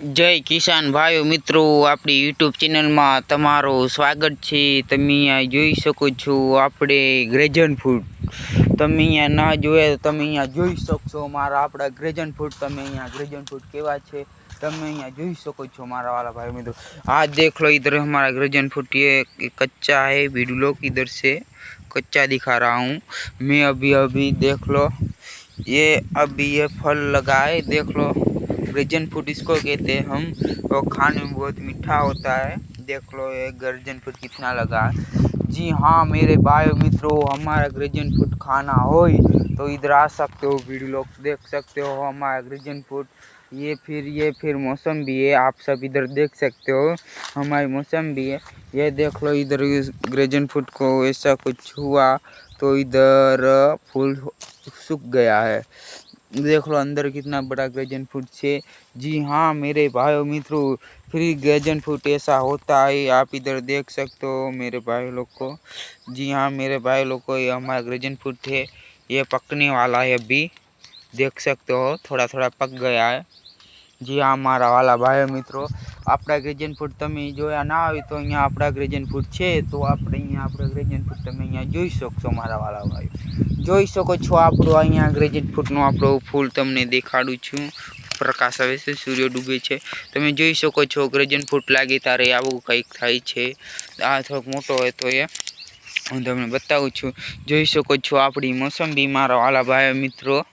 જય કિસાન ભાઈઓ મિત્રો આપણી યુટ્યુબ ચેનલમાં તમારું સ્વાગત છે તમે અહીંયા જોઈ શકો છો આપણે ગ્રેજન ફૂડ તમે અહીંયા ના જોયા તો તમે અહીંયા જોઈ શકશો મારા આપણા ગ્રેજન ફૂડ તમે અહીંયા ગ્રેજન ફૂડ કેવા છે તમે અહીંયા જોઈ શકો છો મારા वाला भाई मित्रों आज देख लो इधर हमारा ग्रेजन फूट ये कच्चा है वीडियो इधर से कच्चा दिखा रहा हूँ मैं अभी अभी देख लो ये अभी ये फल लगा है देख लो गर्जन फूट इसको कहते हैं हम। और खाने में बहुत मीठा होता है। देख लो ये गर्जन फूट कितना लगा। है जी हाँ मेरे भाई मित्रों, हमारा ग्रेजन फ़ूड खाना हो तो इधर आ सकते हो, वीडियो लोग देख सकते हो हमारा ग्रेजन फ़ूड ये फिर ये फिर मौसम भी है, आप सब इधर देख सकते हो, हमारी मौसम भी है। ये देख लो इधर ग्रेजन फ़ूड को ऐसा कुछ हुआ तो इधर फूल सूख गया है। देख लो अंदर कितना बड़ा ग्रेजन फ्रूट है जी हाँ मेरे भाई मित्रों, फ्री ग्रेजन फ्रूट ऐसा होता है, आप इधर देख सकते हो मेरे भाई लोग को। जी हाँ मेरे भाई लोग को ये हमारा ग्रेजन फ्रूट है, ये पकने वाला है अभी। देख सकते हो थोड़ा थोड़ा पक गया है। जी हाँ हमारा वाला भाई मित्रों આપણા ગ્રેજન ફૂડ તમે જોયા ના હોય તો અહીંયા આપણા ગ્રેજન ફૂડ છે, તો આપણે અહીંયા આપણે ગ્રેજન ફૂડ તમે અહીંયા જોઈ શકશો મારા વાલા ભાઈ જોઈ શકો છો આપણું અહીંયા ગ્રેજન ફૂડનું આપણું ફૂલ તમને દેખાડું છું. પ્રકાશ આવે છે, સૂર્ય ડૂબે છે. તમે જોઈ શકો છો ગ્રેજન ફૂડ લાગે ત્યારે આવું કંઈક થાય છે. આ થોડોક મોટો હોય તો એ હું તમને બતાવું છું. જોઈ શકો છો આપણી મોસંબી, મારા વાલા ભાઈ મિત્રો.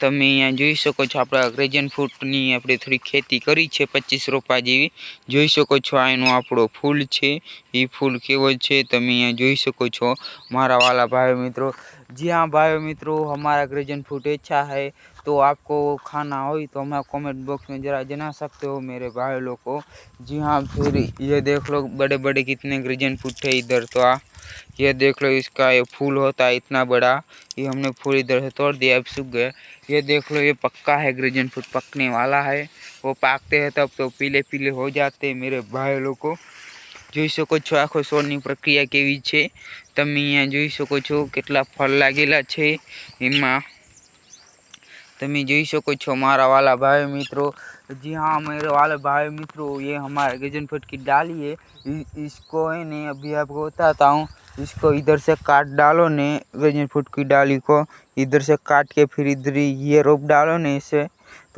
તમે અહીંયા જોઈ શકો છો આપણા ગ્રેજન ફ્રૂટની આપણે થોડી ખેતી કરી છે પચીસ રોપા જેવી. જોઈ શકો છો આ એનો આપણો ફૂલ છે. એ ફૂલ કેવો છે તમે અહીંયા જોઈ શકો છો. મારા વાલા ભાઈ મિત્રો जी हाँ भाई मित्रों, हमारा ग्रेजन फ़ूड अच्छा है तो आपको खाना हो तो हमारा कमेंट बॉक्स में ज़रा जना सकते हो मेरे भाई लोग को। जी हाँ फिर ये देख लो बड़े बड़े कितने ग्रेजन फ़ूड है इधर तो आ। ये देख लो इसका ये फूल होता है इतना बड़ा, ये हमने फूल इधर से तोड़ दिया, अब सूख गया। ये देख लो ये पक्का है ग्रेजन फ़ूड पकने वाला है। वो पाकते हैं तब तो पीले पीले हो जाते हैं मेरे भाई लोग को। જોઈ શકો છો આખો છોડની પ્રક્રિયા કેવી છે તમે અહીંયા જોઈ શકો છો કેટલા ફળ લાગેલા છે એમાં તમે જોઈ શકો છો મારા વાલા भाई मित्रों जी हाँ मेरे वाले भाई मित्रों ये हमारे गजन फट की डाली है इसको है ने अभी आपको बताता हूँ इसको इधर से काट डालो ने गजन फुट की डाली को इधर से काट के फिर इधर ये रोप डालो ने इसे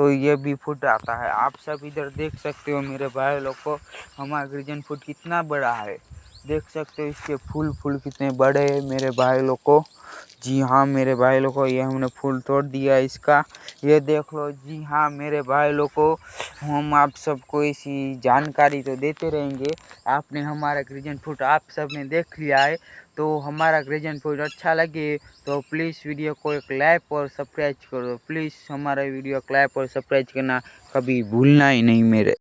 तो ये भी फुट आता है। आप सब इधर देख सकते हो मेरे भाई लोग को। हमारा ग्रीजन फुट कितना बड़ा है। देख सकते हो इसके फूल फूल कितने बड़े हैं मेरे भाई लोग को। जी हाँ मेरे भाई लोग को ये हमने फूल तोड़ दिया इसका। ये देख लो, जी हाँ मेरे भाई लोग को हम आप सबको ऐसी जानकारी तो देते रहेंगे। आपने हमारा ग्रेजन फ़ूड आप सबने देख लिया है तो हमारा ग्रेजन फ़ूड अच्छा लगे तो प्लीज़ वीडियो को एक लाइक और सब्सक्राइब करो। प्लीज़ हमारा वीडियो को लाइक और सब्सक्राइब करना कभी भूलना ही नहीं मेरे।